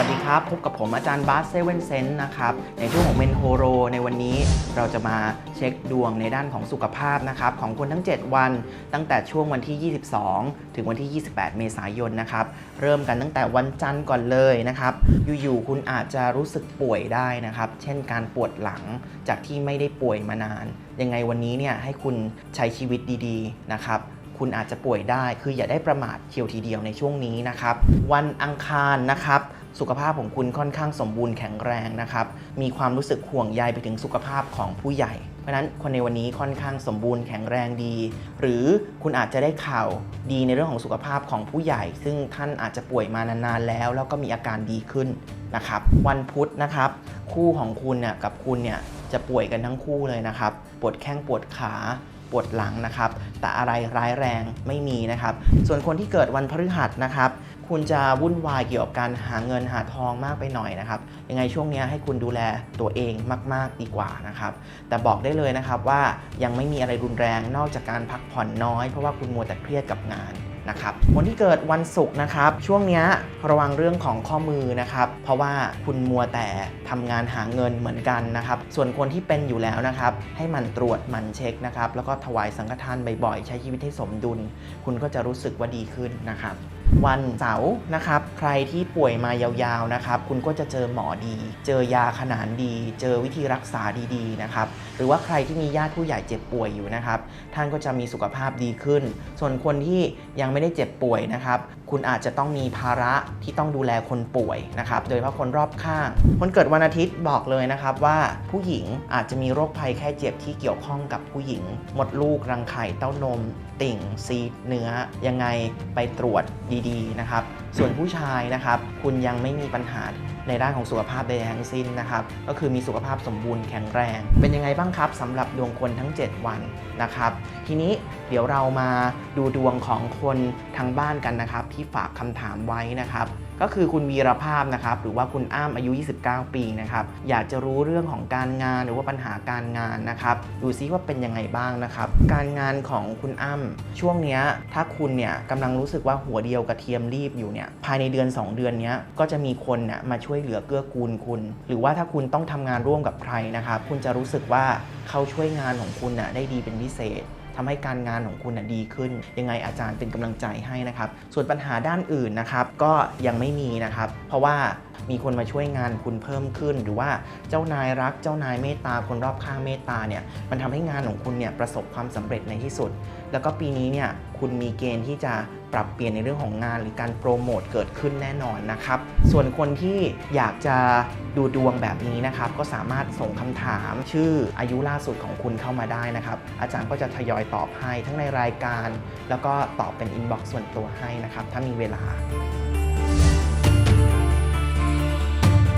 วัสดีครับ พบกับผมอาจารย์บาสเซเว่นเซนต์นะครับ ในช่วงของเมนโฮโร ในวันนี้เราจะมาเช็คดวงในด้านของสุขภาพนะครับ ของคนทั้ง 7 วัน ตั้งแต่ช่วงวันที่ 22 ถึงวันที่ 28 เมษายนนะครับ เริ่มกันตั้งแต่วันจันทร์ก่อนเลยนะครับ อยู่ ๆ คุณอาจจะรู้สึกป่วยได้นะครับ เช่นการปวดหลังจากที่ไม่ได้ป่วยมานาน ยังไงวันนี้เนี่ยให้คุณใช้ชีวิตดี ๆ นะครับคุณอาจจะป่วยได้ คืออย่าได้ประมาทเทียวทีเดียวในช่วงนี้นะครับ วันอังคารนะครับ สุขภาพของคุณค่อนข้างสมบูรณ์แข็งแรงนะครับ มีความรู้สึกห่วงใยไปถึงสุขภาพของผู้ใหญ่ เพราะนั้นคนในวันนี้ค่อนข้างสมบูรณ์แข็งแรงดี หรือคุณอาจจะได้ข่าวดีในเรื่องของสุขภาพของผู้ใหญ่ ซึ่งท่านอาจจะป่วยมานานๆแล้ว แล้วก็มีอาการดีขึ้นนะครับ วันพุธนะครับ คู่ของคุณเนี่ยกับคุณเนี่ยจะป่วยกันทั้งคู่เลยนะครับ ปวดแข้งปวดขา ปวดหลังนะครับ แต่อะไรร้ายแรงไม่มีนะครับ ส่วนคนที่เกิดวันพฤหัสนะครับคุณจะวุ่นวายเกี่ยวกับการหาเงินหาทองมากไปหน่อยนะครับยังไงช่วงนี้ให้คุณดูแลตัวเองมาก ๆ ดีกว่านะครับ แต่บอกได้เลยนะครับว่ายังไม่มีอะไรรุนแรงนอกจากการพักผ่อนน้อยเพราะว่าคุณมัวแต่เครียดกับงาน นะครับคนที่เกิดวันศุกร์นะครับช่วงนี้ระวังเรื่องของข้อมือนะครับเพราะว่าคุณมัวแต่ทำงานหาเงินเหมือนกันนะครับส่วนคนที่เป็นอยู่แล้วนะครับให้มันตรวจมันเช็คนะครับแล้วก็ถวายสังฆทานบ่อยๆ ใช้ชีวิตให้สมดุล คุณก็จะรู้สึกว่าดีขึ้นนะครับ วันเสาร์นะครับใครที่ป่วยมายาวๆนะครับคุณก็จะเจอหมอดี เจอยาขนานดี เจอวิธีรักษาดีๆนะครับหรือว่าใครที่มีญาติผู้ใหญ่เจ็บป่วยอยู่นะครับท่านก็จะมีสุขภาพดีขึ้น ส่วนคนที่ยังไม่ได้เจ็บป่วยนะครับคุณอาจจะต้องมีภาระที่ต้องดูแลคนป่วยนะครับโดยเฉพาะคนรอบข้าง คนเกิดวันอาทิตย์บอกเลยนะครับว่าผู้หญิงอาจจะมีโรคภัยแค่เจ็บที่เกี่ยวข้องกับผู้หญิง หมดลูกรังไข่เต้านม ติ่งซีดเนื้อยังไงไปตรวจดีๆนะครับ ส่วนผู้ชายนะครับ คุณยังไม่มีปัญหาในด้านของสุขภาพใดๆทั้งสิ้นนะครับ ก็คือมีสุขภาพสมบูรณ์แข็งแรง เป็นยังไงบ้างครับสำหรับดวงคนทั้ง 7 วันนะครับ ทีนี้เดี๋ยวเรามาดูดวงของคนทางบ้านกันนะครับ ที่ฝากคำถามไว้นะครับ ก็คือคุณวีรภาพนะครับหรือว่าคุณอ้ามอายุ 29 ปีนะครับอยากจะรู้เรื่องของการงานหรือว่าปัญหาการงานนะครับดูซิว่าเป็นยังไงบ้างนะครับการงานของคุณอ้ำช่วงเนี้ยถ้าคุณเนี่ยกำลังรู้สึกว่าหัวเดียวกระเทียมรีบอยู่เนี่ยภายในเดือน 2 เดือนนี้ก็จะมีคนเนี่ยมาช่วยเหลือเกื้อกูลคุณ หรือว่าถ้าคุณต้องทำงานร่วมกับใครนะครับคุณจะรู้สึกว่าเขาช่วยงานของคุณน่ะได้ดีเป็นพิเศษ ทำให้การงานของคุณนะดีขึ้น ยังไงอาจารย์เป็นกำลังใจให้นะครับ ส่วนปัญหาด้านอื่นนะครับก็ยังไม่มีนะครับ เพราะว่า มีคนมาช่วยงานคุณเพิ่มขึ้น หรือว่าเจ้านายรักเจ้านายเมตตาคนรอบข้างเมตตาเนี่ยมันทำให้งานของคุณเนี่ยประสบความสำเร็จในที่สุด แล้วก็ปีนี้เนี่ยคุณมีเกณฑ์ที่จะปรับเปลี่ยนในเรื่องของงานหรือการโปรโมทเกิดขึ้นแน่นอนนะครับ ส่วนคนที่อยากจะดูดวงแบบนี้นะครับ ก็สามารถส่งคำถามชื่ออายุล่าสุดของคุณเข้ามาได้นะครับ อาจารย์ก็จะทยอยตอบให้ทั้งในรายการ แล้วก็ตอบเป็นอินบ็อกซ์ส่วนตัวให้นะครับ ถ้ามีเวลา